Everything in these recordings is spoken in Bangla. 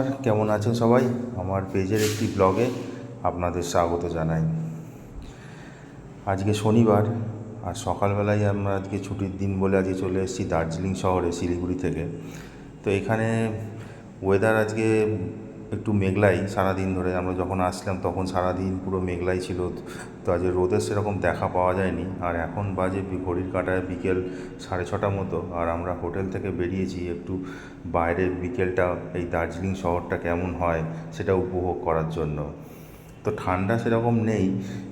নমস্কার, কেমন আছেন সবাই? আমার পেজের একটি ব্লগে আপনাদের স্বাগত জানাই। আজকে শনিবার আর সকালবেলায় আমরা আজকে ছুটির দিন বলে আজকে চলে এসেছি দার্জিলিং শহরে শিলিগুড়ি থেকে। তো এখানে ওয়েদার আজকে একটু মেঘলাই সারাদিন ধরে। আমরা যখন আসলাম তখন সারাদিন পুরো মেঘলাই ছিল। তো আজকে রোদের সেরকম দেখা পাওয়া যায়নি। আর এখন বাজে ঘড়ির কাঁটায় বিকেল সাড়ে ছটা মতো। আর আমরা হোটেল থেকে বেরিয়েছি একটু বাইরের বিকেলটা, এই দার্জিলিং শহরটা কেমন হয় সেটা উপভোগ করার জন্য। তো ঠান্ডা সেরকম নেই,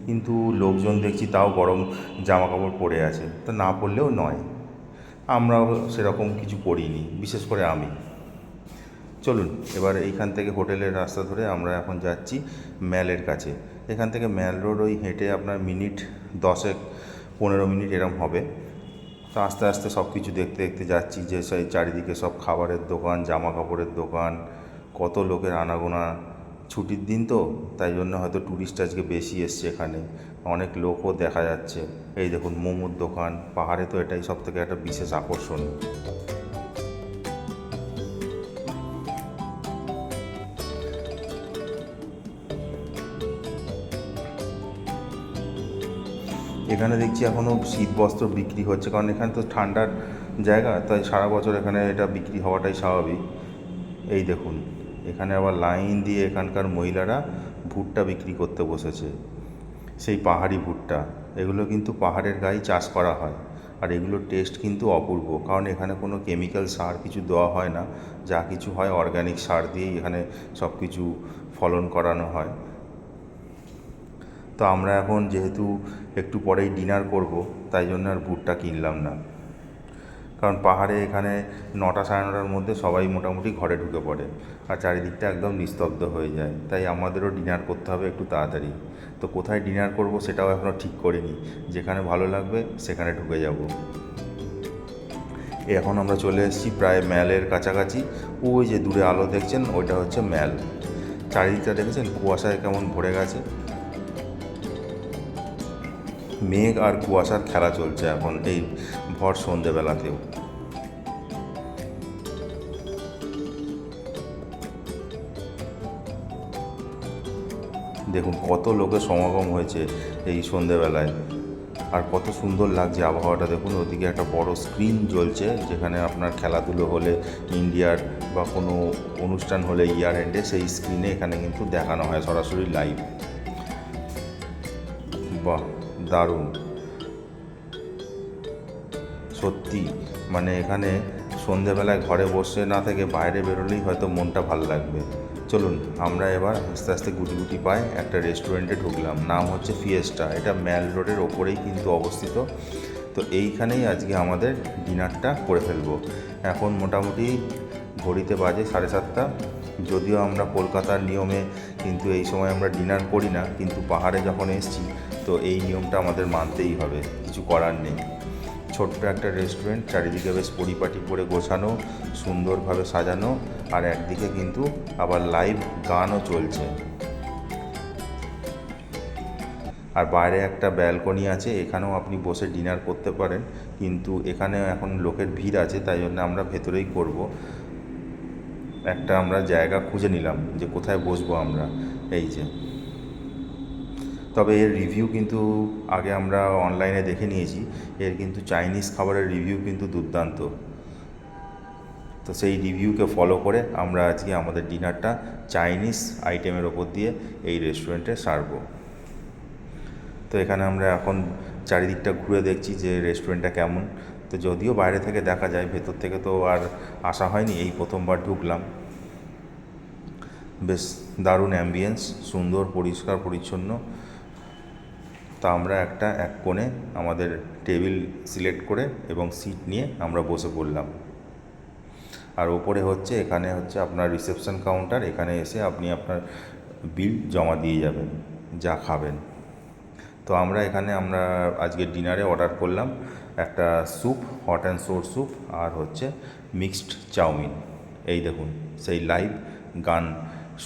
কিন্তু লোকজন দেখছি তাও গরম জামা কাপড় পরে আছে। তো না পরলেও নয়। আমরাও সেরকম কিছু পরিনি, বিশেষ করে আমি। চলুন, এবার এইখান থেকে হোটেলের রাস্তা ধরে আমরা এখন যাচ্ছি ম্যালের কাছে। এখান থেকে ম্যাল রোড ওই হেঁটে আপনার মিনিট দশেক, পনেরো মিনিট এরম হবে। তো আস্তে আস্তে সব কিছু দেখতে দেখতে যাচ্ছি যে সেই চারিদিকে সব খাবারের দোকান জামা কাপড়ের দোকান, কত লোকের আনাগোনা। ছুটির দিন তো, তাই জন্য হয়তো ট্যুরিস্ট আজকে বেশি এসছে এখানে। অনেক লোকও দেখা যাচ্ছে। এই দেখুন মোমোর দোকান, পাহাড়ে তো এটাই সব থেকে একটা বিশেষ আকর্ষণ। এখানে দেখছি এখনও শীত বস্ত্র বিক্রি হচ্ছে, কারণ এখানে তো ঠান্ডার জায়গা, তাই সারা বছর এখানে এটা বিক্রি হওয়াটাই স্বাভাবিক। এই দেখুন, এখানে আবার লাইন দিয়ে এখানকার মহিলারা ভুট্টা বিক্রি করতে বসেছে। সেই পাহাড়ি ভুট্টা, এগুলো কিন্তু পাহাড়ের গায়ে চাষ করা হয়। আর এগুলোর টেস্ট কিন্তু অপূর্ব, কারণ এখানে কোনো কেমিক্যাল সার কিছু দেওয়া হয় না, যা কিছু হয় অর্গ্যানিক সার দিয়েই এখানে সব কিছু ফলন করানো হয়। তো আমরা এখন যেহেতু একটু পরেই ডিনার করব, তাই জন্য আর বুটটা কিনলাম না। কারণ পাহাড়ে এখানে নটা সাড়ে নটার মধ্যে সবাই মোটামুটি ঘরে ঢুকে পড়ে আর চারিদিকটা একদম নিস্তব্ধ হয়ে যায়। তাই আমাদেরও ডিনার করতে হবে একটু তাড়াতাড়ি। তো কোথায় ডিনার করব সেটাও এখনও ঠিক করিনি। যেখানে ভালো লাগবে সেখানে ঢুকে যাব। এখন আমরা চলে এসেছি প্রায় ম্যালের কাছাকাছি। ওই যে দূরে আলো দেখছেন, ওইটা হচ্ছে ম্যাল। চারিদিকটা দেখেছেন? কুয়াশায় কেমন ভরে গেছে। মেঘ আর কুয়াশার খেলা চলছে এখন এই ভর সন্ধেবেলাতেও। দেখুন কত লোকের সমাগম হয়েছে এই সন্ধেবেলায়। আর কত সুন্দর লাগছে আবহাওয়াটা। দেখুন, ওদিকে একটা বড় স্ক্রিন জ্বলছে, যেখানে আপনার খেলাধুলো হলে ইন্ডিয়ার বা কোনো অনুষ্ঠান হলে ইয়ার এন্ডে সেই স্ক্রিনে এখানে কিন্তু দেখানো হয় সরাসরি লাইভ বাহ! দারুণ। সত্যি মানে এখানে সন্ধেবেলায় ঘরে বসে না থেকে বাইরে বেরোলেই হয়তো মনটা ভালো লাগবে। চলুন, আমরা এবার আস্তে আস্তে গুটি গুটি পাই একটা রেস্টুরেন্টে ঢুকলাম। নাম হচ্ছে ফিয়েস্টা এটা ম্যাল রোডের ওপরেই কিন্তু অবস্থিত। তো এইখানেই আজকে আমাদের ডিনারটা করে ফেলব। এখন মোটামুটি ঘড়িতে বাজে সাড়ে সাতটা। যদিও আমরা কলকাতার নিয়মে কিন্তু এই সময় আমরা ডিনার করি না, কিন্তু পাহাড়ে যখন এসেছি তো এই নিয়মটা আমাদের মানতেই হবে, কিছু করার নেই। ছোট্ট একটা রেস্টুরেন্ট চারিদিকে বেশ পরিপাটি করে গোছানো, সুন্দরভাবে সাজানো, আর একদিকে কিন্তু আবার লাইভ গানও চলছে। আর বাইরে একটা ব্যালকনি আছে, এখানেও আপনি বসে ডিনার করতে পারেন, কিন্তু এখানে এখন লোকের ভিড় আছে, তাই জন্য আমরা ভেতরেই করব। একটা আমরা জায়গা খুঁজে নিলাম যে কোথায় বসবো আমরা, এই যে। তবে এর রিভিউ কিন্তু আগে আমরা অনলাইনে দেখে নিয়েছি। এর কিন্তু চাইনিজ খাবারের রিভিউ কিন্তু দুর্দান্ত। তো সেই রিভিউকে ফলো করে আমরা আজকে আমাদের ডিনারটা চাইনিজ আইটেমের ওপর দিয়ে এই রেস্টুরেন্টে সারবো। তো এখানে আমরা এখন চারিদিকটা ঘুরে দেখছি যে রেস্টুরেন্টটা কেমন। তো যদিও বাইরে থেকে দেখা যায়, ভেতর থেকে তো আর আসা হয়নি, এই প্রথমবার ঢুকলাম। বেশ দারুণ অ্যাম্বিয়েন্স সুন্দর, পরিষ্কার, পরিচ্ছন্ন। তা আমরা একটা এক কোণে আমাদের টেবিল সিলেক্ট করে এবং সিট নিয়ে আমরা বসে পড়লাম। আর ওপরে হচ্ছে, এখানে হচ্ছে আপনার রিসেপশন কাউন্টার, এখানে এসে আপনি আপনার বিল জমা দিয়ে যাবেন, যা খাবেন। তো আমরা এখানে, আমরা আজকে ডিনারে অর্ডার করলাম একটা soup, hot and sour soup, আর হচ্ছে মিক্সড চাউমিন। এই দেখুন, সেই লাইভ গান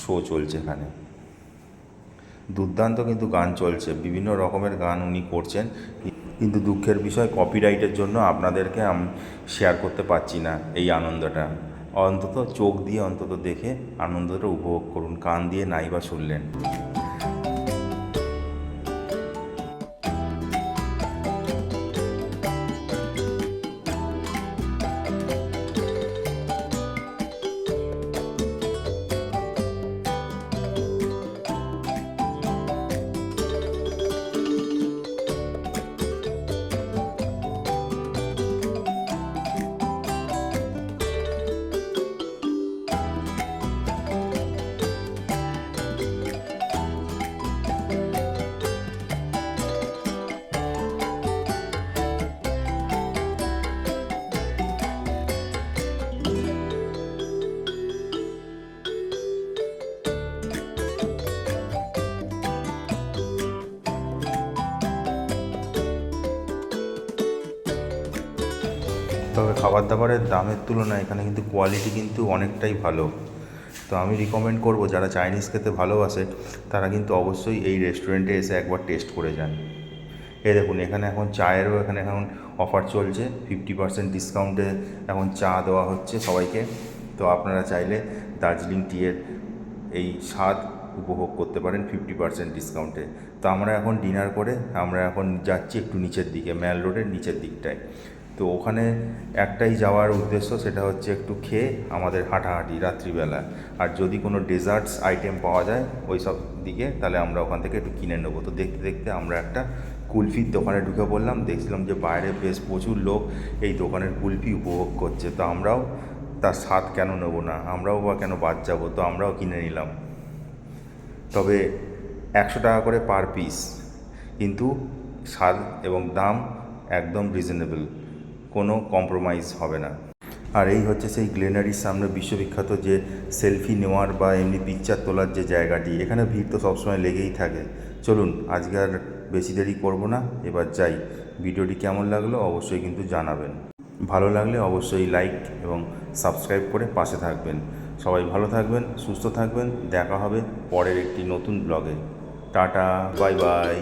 শো চলছে এখানে। দুর্দান্ত কিন্তু গান চলছে, বিভিন্ন রকমের গান উনি করছেন। কিন্তু দুঃখের বিষয় কপিরাইটের জন্য আপনাদেরকে আমি শেয়ার করতে পারছি না এই আনন্দটা। অন্তত চোখ দিয়ে অন্তত দেখে আনন্দটা উপভোগ করুন, কান দিয়ে নাই বা শুনলেন। তবে খাবার দাবারের দামের তুলনায় এখানে কিন্তু কোয়ালিটি কিন্তু অনেকটাই ভালো। তো আমি রিকমেন্ড করব যারা চাইনিজ খেতে ভালোবাসে, তারা কিন্তু অবশ্যই এই রেস্টুরেন্টে এসে একবার টেস্ট করে যান। এ দেখুন, এখানে এখন চায়েরও এখানে এখন অফার চলছে ফিফটি পার্সেন্ট ডিসকাউন্টে এখন চা দেওয়া হচ্ছে সবাইকে। তো আপনারা চাইলে দার্জিলিং টিয়ের এই স্বাদ উপভোগ করতে পারেন ফিফটি পার্সেন্ট ডিসকাউন্টে তো আমরা এখন ডিনার করে, আমরা এখন যাচ্ছি একটু নিচের দিকে ম্যাল রোডের নিচের দিকটায়। তো ওখানে একটাই যাওয়ার উদ্দেশ্য সেটা হচ্ছে একটু খেয়ে আমাদের হাঁটাহাঁটি রাত্রিবেলা। আর যদি কোনো ডেজার্টস আইটেম পাওয়া যায় ওই সব দিকে, তাহলে আমরা ওখান থেকে একটু কিনে নেব। তো দেখতে দেখতে আমরা একটা কুলফির দোকানে ঢুকে পড়লাম, দেখছিলাম যে বাইরে বেশ প্রচুর লোক এই দোকানের কুলফি উপভোগ করছে। তো আমরাও তার স্বাদ কেন নেব না? আমরাও বা কেন বাদ যাব? তো আমরাও কিনে নিলাম। তবে একশো টাকা করে পার পিস কিন্তু স্বাদ এবং দাম একদম রিজনেবল কোনো কম্প্রোমাইজ হবে না। আর এই হচ্ছে সেই গ্লেনারির সামনে বিশ্ববিখ্যাত যে সেলফি নেওয়ার বা এমনি পিকচার তোলার যে জায়গাটি, এখানে ভিড় তো সবসময় লেগেই থাকে। চলুন, আজকে আর বেশি দেরি করব না, এবার যাই। ভিডিওটি কেমন লাগল অবশ্যই কিন্তু জানাবেন। ভালো লাগলে অবশ্যই লাইক এবং সাবস্ক্রাইব করে পাশে থাকবেন। সবাই ভালো থাকবেন, সুস্থ থাকবেন, দেখা হবে পরের একটি নতুন ব্লগে টাটা বাই বাই